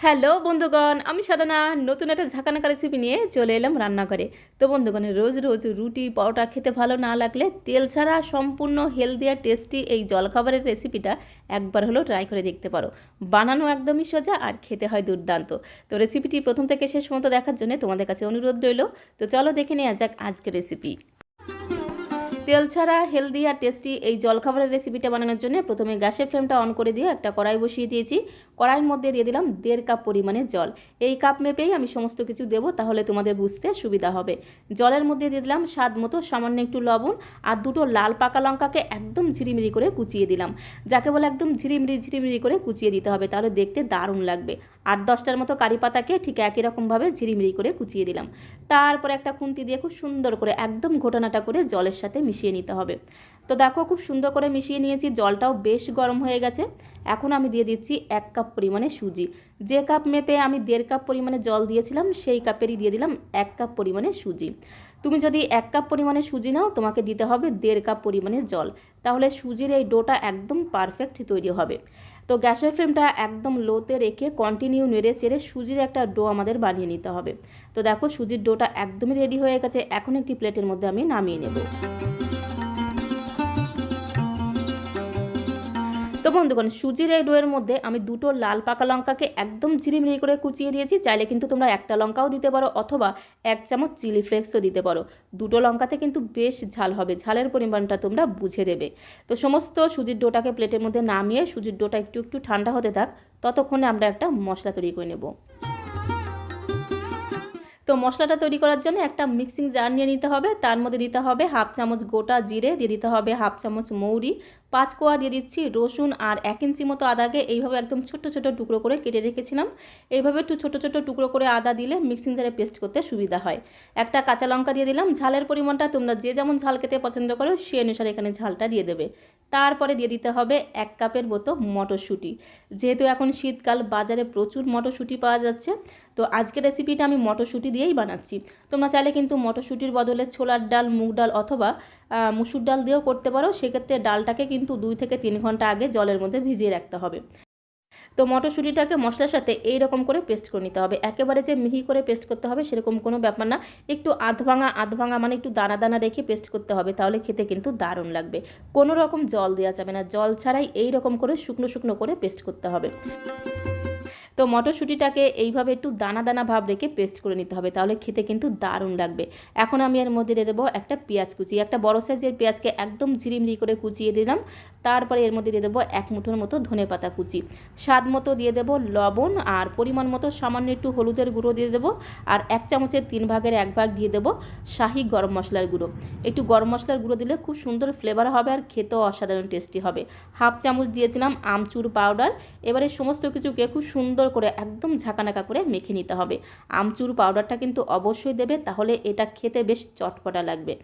Hello বন্ধুগণ, আমি সাধনা। নতুন একটা ঝাঁকানাকা রেসিপি নিয়ে চলে এলাম রান্নাঘরে। তো বন্ধুগণ, রোজ রোজ রুটি, পরোটা খেতে ভালো না লাগলে তেল ছাড়া সম্পূর্ণ হেলদি আর টেস্টি এই জলখাবারের রেসিপিটা একবার হলেও ট্রাই করে দেখতে পারো। বানানো একদমই সোজা আর খেতে হয় দুর্দান্ত। তো রেসিপিটি প্রথম থেকে শেষ পর্যন্ত দেখার জন্য তোমাদের কাছে অনুরোধ রইল। তো চলো দেখে নেওয়া যাক আজকের রেসিপি তেল ছাড়া হেলদি আর টেস্টি এই জলখাবারের রেসিপিটা বানানোর জন্য প্রথমে গ্যাসের ফ্লেমটা অন করে দিয়ে একটা কড়াই বসিয়ে দিয়েছি। কড়াইয়ের মধ্যে দিয়ে দিলাম দেড় কাপ পরিমাণে জল। এই কাপ মেপেই আমি সমস্ত কিছু দেবো, তাহলে তোমাদের বুঝতে সুবিধা হবে। জলের মধ্যে দিয়ে দিলাম স্বাদ মতো সামান্য একটু লবণ আর দুটো লাল পাকা লঙ্কাকে একদম ঝিরিমিরি করে কুচিয়ে দিলাম। যাকে বলে একদম ঝিরিমিরি ঝিরিমিরি করে কুচিয়ে দিতে হবে, তাহলে দেখতে দারুণ লাগবে। আট দশটার মতো কারি পাতাকে ঠিক একই রকমভাবে ঝিরিমিরি করে কুচিয়ে দিলাম। তারপরে একটা খুন্তি দিয়ে খুব সুন্দর করে একদম ঘটনাটা করে জলের সাথে মিশিয়ে নিতে হবে। তো দেখো, খুব সুন্দর করে মিশিয়ে নিয়েছি। জলটাও বেশ গরম হয়ে গেছে। এখন আমি দিয়ে দিচ্ছি এক কাপ পরিমাণে সুজি। যে কাপ মেপে আমি দেড় কাপ পরিমাণে জল দিয়েছিলাম, সেই কাপেরই দিয়ে দিলাম এক কাপ পরিমাণে সুজি। তুমি যদি এক কাপ পরিমাণে সুজি নাও, তোমাকে দিতে হবে দেড় কাপ পরিমাণে জল। তাহলে সুজির এই ডোটা একদম পারফেক্ট তৈরি হবে। তো গ্যাসের ফ্লেমটা একদম লোতে রেখে কন্টিনিউ নেড়ে চেড়ে সুজির একটা ডো আমাদের বানিয়ে নিতে হবে। তো দেখো, সুজির ডোটা একদমই রেডি হয়ে গেছে। এখন একটি প্লেটের মধ্যে আমি নামিয়ে নেব। বন্ধুগণ সুজির এই ডোয়ের মধ্যে আমি দুটো লাল পাকা লঙ্কাকে একদম ঝিরিমিরি করে কুচিয়ে দিয়েছি। চাইলে কিন্তু তোমরা একটা লঙ্কাও দিতে পারো অথবা এক চামচ চিলি ফ্লেক্সও দিতে পারো। দুটো লঙ্কাতে কিন্তু বেশ ঝাল হবে। ঝালের পরিমাণটা তোমরা বুঝে দেবে। তো সমস্ত সুজির ডোটাকে প্লেটের মধ্যে নামিয়ে সুজির ডোটা একটু একটু ঠান্ডা হতে থাক, ততক্ষণে আমরা একটা মশলা তৈরি করে নেব। তো মশলাটা তৈরি করার জন্য একটা মিক্সিং জার নিয়ে নিতে হবে। তার মধ্যে দিতে হবে হাফ চামচ গোটা জিরে, দিয়ে দিতে হবে হাফ চামচ মৌরি, পাঁচ কোয়া দিয়ে দিচ্ছি রসুন আর এক ইঞ্চি মতো আদাকে এইভাবে একদম ছোট ছোট টুকরো করে কেটে রেখেছিলাম। এইভাবে একটু ছোট ছোট টুকরো করে আদা দিলে মিক্সিং জারে পেস্ট করতে সুবিধা হয়। একটা কাঁচা লঙ্কা দিয়ে দিলাম, ঝালের পরিমাণটা তোমরা যে যেমন ঝাল খেতে পছন্দ করো সে অনুসারে এখানে ঝালটা দিয়ে দেবে। তারপরে দিয়ে দিতে হবে এক কাপের মতো মটরশুঁটি। যেহেতু এখন শীতকাল, বাজারে প্রচুর মটরশুঁটি পাওয়া যাচ্ছে তো আজকের রেসিপিটা আমি মটরশুঁটি দিয়েই বানাচ্ছি। তোমরা চাইলে কিন্তু মটরশুঁটির বদলে ছোলার ডাল, মুগ ডাল অথবা মুসুর ডাল দিয়েও করতে পারো। সেক্ষেত্রে ডালটাকে কিন্তু দুই থেকে তিন ঘণ্টা আগে জলের মধ্যে ভিজিয়ে রাখতে হবে। তো মটরশুঁটিটাকে মশলার সাথে এই রকম করে পেস্ট করে নিতে হবে। একেবারে যে মিহি করে পেস্ট করতে হবে সেরকম কোনো ব্যাপার না। একটু আধ ভাঙা আধ ভাঙা মানে একটু দানা দানা রেখে পেস্ট করতে হবে। তাহলে খেতে কিন্তু দারুণ লাগবে। কোনো রকম জল দেওয়া যাবে না। জল ছাড়াই এই রকম করে শুকনো শুকনো করে পেস্ট করতে হবে। তো মটরশুঁটিটাকে এইভাবে একটু দানা দানা ভাব রেখে পেস্ট করে নিতে হবে, তাহলে খেতে কিন্তু দারুণ লাগবে। এখন আমি এর মধ্যে দিয়ে দেবো একটা পেঁয়াজ কুচি, একটা বড় সাইজের পেঁয়াজকে একদম ঝিরিমিরি করে কুচিয়ে দিলাম। তারপরে এর মধ্যে দিয়ে দেবো এক মুঠোর মতো ধনে পাতা কুচি। স্বাদ মতো দিয়ে দেবো লবণ আর পরিমাণ মতো সামান্য একটু হলুদের গুঁড়ো দিয়ে দেবো আর এক চামচের তিন ভাগের এক ভাগ দিয়ে দেবো শাহি গরম মশলার গুঁড়ো। একটু গরম মশলার গুঁড়ো দিলে খুব সুন্দর ফ্লেভার হবে আর খেতেও অসাধারণ টেস্টি হবে। হাফ চামচ দিয়েছিলাম আমচুর পাউডার এবারে সমস্ত কিছুকে খুব সুন্দর করে একদম ঝাঁকানাকা করে মেখে নিতে হবে। আমচুর পাউডারটা কিন্তু অবশ্যই দেবে, তাহলে এটা খেতে বেশ চটপটা লাগবে।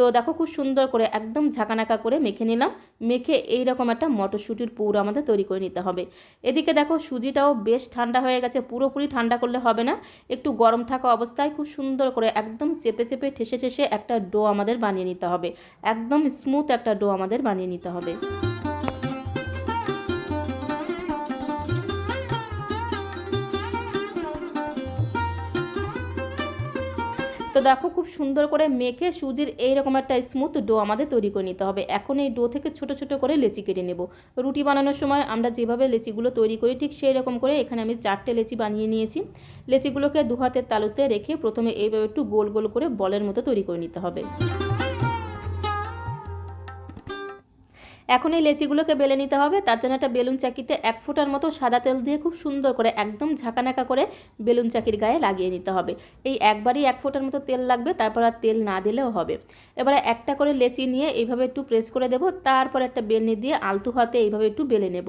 তো দেখো খুব সুন্দর করে একদম ঝাঁকানাকা করে মেখে নিলাম। মেখে এই রকম একটা মটরশুঁটির পুর আমাদের তৈরি করে নিতে হবে। এদিকে দেখো সুজিটাও বেশ ঠান্ডা হয়ে গেছে, পুরোপুরি ঠান্ডা করলে হবে না। একটু গরম থাকা অবস্থায় খুব সুন্দর করে একদম চেপে চেপে ঠেসে ঠেসে একটা ডো আমাদের বানিয়ে নিতে হবে। একদম স্মুথ একটা ডো আমাদের বানিয়ে নিতে হবে। তো দেখো খুব সুন্দর করে মেখে সুজির এইরকম একটা স্মুথ ডো আমাদের তৈরি করে নিতে হবে। এখন এই ডো থেকে ছোট ছোট করে লেচি কেটে নেব। রুটি বানানোর সময় আমরা যেভাবে লেচিগুলো তৈরি করি ঠিক সেই রকম করে এখানে আমি চারটে লেচি বানিয়ে নিয়েছি। লেচিগুলোকে দু হাতের তালুতে রেখে প্রথমে এইভাবে একটু গোল গোল করে বলের মতো তৈরি করে নিতে হবে। এখন এই লেচিগুলোকে বেলে নিতে হবে। তার জন্য একটা বেলুন চাকিতে এক ফুটার মতো সাদা তেল দিয়ে খুব সুন্দর করে, একদম ঝাঁকানাকা করে বেলুন চাকির গায়ে লাগিয়ে নিতে হবে। এই একবারই এক ফুটার মতো তেল লাগবে, তারপর আর তেল না দিলেও হবে। এবারে একটা করে লেচি নিয়ে এইভাবে একটু প্রেস করে দেবো, তারপর একটা বেলনি দিয়ে আলতু হাতে এইভাবে একটু বেলে নেব।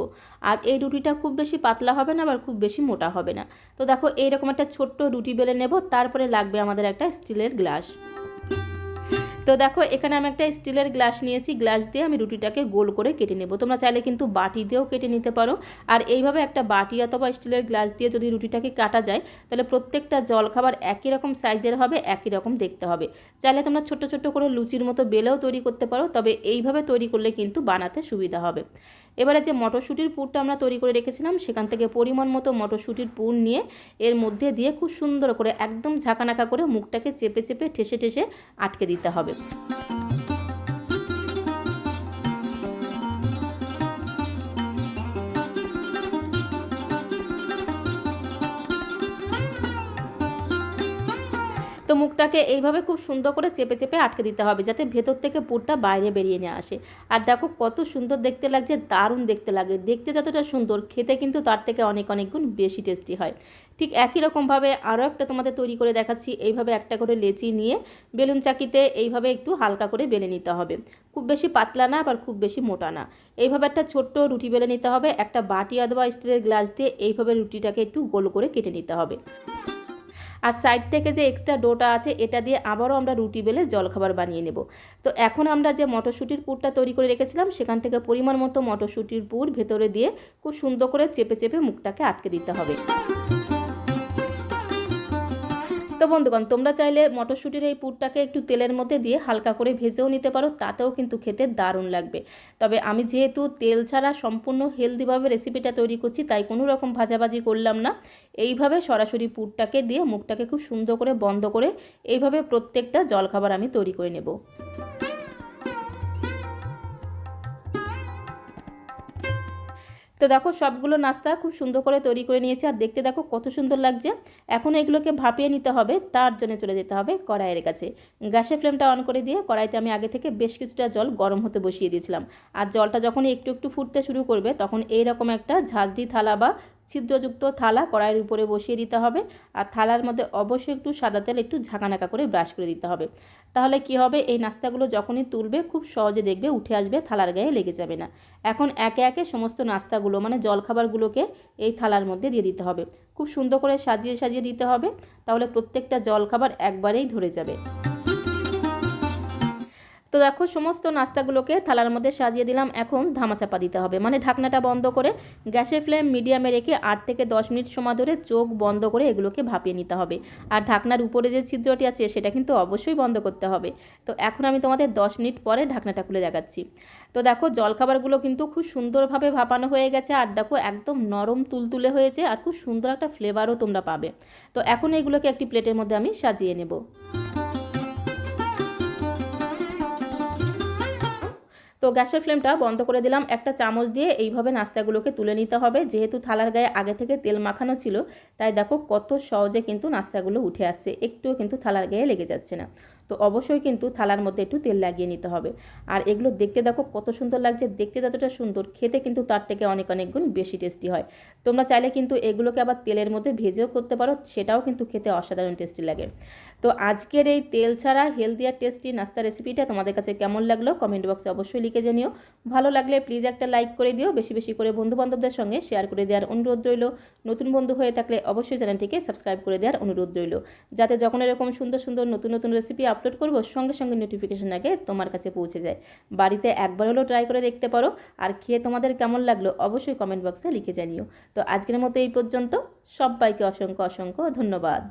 আর এই রুটিটা খুব বেশি পাতলা হবে না, আবার খুব বেশি মোটা হবে না। তো দেখো, এইরকম একটা ছোট্ট রুটি বেলে নেব, তারপরে লাগবে আমাদের একটা স্টিলের গ্লাস। তো দেখো, এখানে আমি একটা স্টিলের গ্লাস নিয়েছি। গ্লাস দিয়ে আমি রুটিটাকে গোল করে কেটে নেব। তোমরা চাইলে কিন্তু বাটি দিয়েও কেটে নিতে পারো। আর এইভাবে একটা বাটি অথবা স্টিলের গ্লাস দিয়ে যদি রুটিটাকে কাটা যায়, তাহলে প্রত্যেকটা জলখাবার একই রকম সাইজের হবে, একই রকম দেখতে হবে। চাইলে তোমরা ছোট ছোট করে লুচির মতো বেলেও তৈরি করতে পারো, তবে এইভাবে তৈরি করলে কিন্তু বানাতে সুবিধা হবে। এবারে যে মটরশুঁটির পুরটা আমরা তৈরি করে রেখেছিলাম, সেখান থেকে পরিমাণ মতো মটরশুঁটির পুর নিয়ে এর মধ্যে দিয়ে খুব সুন্দর করে একদম ঝাঁকানাকা করে মুখটাকে চেপে চেপে ঠেসে ঠেসে আটকে দিতে হবে। মুখটাকে এইভাবে খুব সুন্দর করে চেপে চেপে আটকে দিতে হবে, যাতে ভেতর থেকে পুরটা বাইরে বেরিয়ে নিয়ে আসে। আর দেখো কত সুন্দর দেখতে লাগছে, দারুণ দেখতে লাগে। দেখতে যতটা সুন্দর, খেতে কিন্তু তার থেকে অনেক অনেক গুণ বেশি টেস্টি হয়। ঠিক একই রকমভাবে আরও একটা তোমাদের তৈরি করে দেখাচ্ছি, এইভাবে একটা করে লেচি নিয়ে বেলুন চাকিতে এইভাবে একটু হালকা করে বেলে নিতে হবে। খুব বেশি পাতলা না, আবার খুব বেশি মোটা না। এইভাবে একটা ছোট্ট রুটি বেলে নিতে হবে, একটা বাটি অথবা স্টিলের গ্লাস দিয়ে এইভাবে রুটিটাকে একটু গোল করে কেটে নিতে হবে। আর সাইড থেকে যে এক্সট্রা ডোটা আছে, এটা দিয়ে আবারও আমরা রুটি বেলে জলখাবার বানিয়ে নেব। তো এখন আমরা যে মটরশুঁটির পুরটা তৈরি করে রেখেছিলাম, সেখান থেকে পরিমাণ মতো মটরশুঁটির পুর ভেতরে দিয়ে খুব সুন্দর করে চেপে চেপে মুখটাকে আটকে দিতে হবে। তো বন্ধুগণ, তোমরা চাইলে মটরশুঁটির এই পুরটাকে একটু তেলের মধ্যে দিয়ে হালকা করে ভেজেও নিতে পারো, তাতেও কিন্তু খেতে দারুণ লাগবে। তবে আমি যেহেতু তেল ছাড়া সম্পূর্ণ হেলদিভাবে রেসিপিটা তৈরি করছি, তাই কোনো রকম ভাজাভাজি করলাম না। এইভাবে সরাসরি পুরটাকে দিয়ে মুখটাকে খুব সুন্দর করে বন্ধ করে এইভাবে প্রত্যেকটা জলখাবার আমি তৈরি করে নেব। তো দেখো সবগুলো নাস্তা খুব সুন্দর করে তৈরি করে নিয়েছি আর দেখতে দেখো কত সুন্দর লাগছে। এখন এগুলোকে ভাপিয়ে নিতে হবে, তার জন্য চলে যেতে হবে কড়াইয়ের কাছে। গ্যাসের ফ্লেমটা অন করে দিয়ে কড়াইতে আমি আগে থেকে বেশ কিছুটা জল গরম হতে বসিয়ে দিয়েছিলাম। আর জলটা যখন একটু একটু ফুটতে শুরু করবে, তখন এইরকম একটা ঝাঁঝরি থালা বা ছিদ্রযুক্ত থালা কড়াইয়ের উপরে বসিয়ে দিতে হবে আর থালার মধ্যে অবশ্যই একটু সাদা তেল, একটু ঝাঁকানাকা করে ব্রাশ করে দিতে হবে। তাহলে কি হবে? এই নাস্তাগুলো যখনই তুলবে, খুব সহজে দেখবে উঠে আসবে, থালার গায়ে লেগে যাবে না। এখন একে একে সমস্ত নাস্তাগুলো মানে জলখাবারগুলোকে এই থালার মধ্যে দিয়ে দিতে হবে। খুব সুন্দর করে সাজিয়ে সাজিয়ে দিতে হবে। তাহলে প্রত্যেকটা জলখাবার একবারেই ধরে যাবে। তো দেখো, সমস্ত নাস্তাগুলোকে থালার মধ্যে সাজিয়ে দিলাম। এখন ধামাচাপা দিতে হবে। মানে ঢাকনাটা বন্ধ করে গ্যাসের ফ্লেম মিডিয়ামে রেখে আট থেকে দশ মিনিট সময় ধরে চোখ বন্ধ করে এগুলোকে ভাপিয়ে নিতে হবে। আর ঢাকনার উপরে যে ছিদ্রটি আছে, সেটা কিন্তু অবশ্যই বন্ধ করতে হবে। তো এখন আমি তোমাদের দশ মিনিট পরে ঢাকনাটা খুলে দেখাচ্ছি। তো দেখো, জলখাবারগুলো কিন্তু খুব সুন্দরভাবে ভাপানো হয়ে গেছে। আর দেখো, একদম নরম তুলতুলে হয়েছে আর খুব সুন্দর একটা ফ্লেভারও তোমরা পাবে। তো এখন এগুলোকে একটি প্লেটের মধ্যে আমি সাজিয়ে নেব। তো গ্যাসের ফ্লেমটা বন্ধ করে দিলাম। একটা চামচ দিয়ে এইভাবে নাস্তাগুলোকে তুলে নিতে হবে। যেহেতু থালার গায়ে আগে থেকে তেল মাখানো ছিল, তাই দেখো কত সহজে কিন্তু নাস্তাগুলো উঠে আসছে। একটুও কিন্তু থালার গায়ে লেগে যাচ্ছে না। তো অবশ্যই কিন্তু থালার মধ্যে একটু তেল লাগিয়ে নিতে হবে। আর এগুলো দেখতে দেখো কত সুন্দর লাগছে, দেখতে যতটা সুন্দর, খেতে কিন্তু তার থেকে অনেক অনেক গুণ বেশি টেস্টি হয়। তোমরা চাইলে কিন্তু এগুলোকে আবার তেলের মধ্যে ভেজেও করতে পারো, সেটাও কিন্তু খেতে অসাধারণ টেস্টি লাগে। তো আজকের এই তেল ছাড়া হেলদি আর টেস্টি নাস্তা রেসিপিটা তোমাদের কাছে কেমন লাগল কমেন্ট বক্সে অবশ্যই লিখে জানিও। ভালো লাগলে প্লিজ একটা লাইক করে দিও, বেশি বেশি করে বন্ধু বান্ধবদের সঙ্গে শেয়ার করে দেওয়ার অনুরোধ রইল। নতুন বন্ধু হয়ে থাকলে অবশ্যই চ্যানেলটিকে সাবস্ক্রাইব করে দেওয়ার অনুরোধ রইল। যাতে যখন এরকম সুন্দর সুন্দর নতুন নতুন রেসিপি আপলোড করব, সঙ্গে সঙ্গে নোটিফিকেশন আগে তোমার কাছে পৌঁছে যায়। বাড়িতে একবার হলেও ট্রাই করে দেখতে পারো। আর খেয়ে তোমাদের কেমন লাগল অবশ্যই কমেন্ট বক্সে লিখে জানিও। তো আজকের মতো এই পর্যন্ত। সবাইকে অসংখ্য অসংখ্য ধন্যবাদ।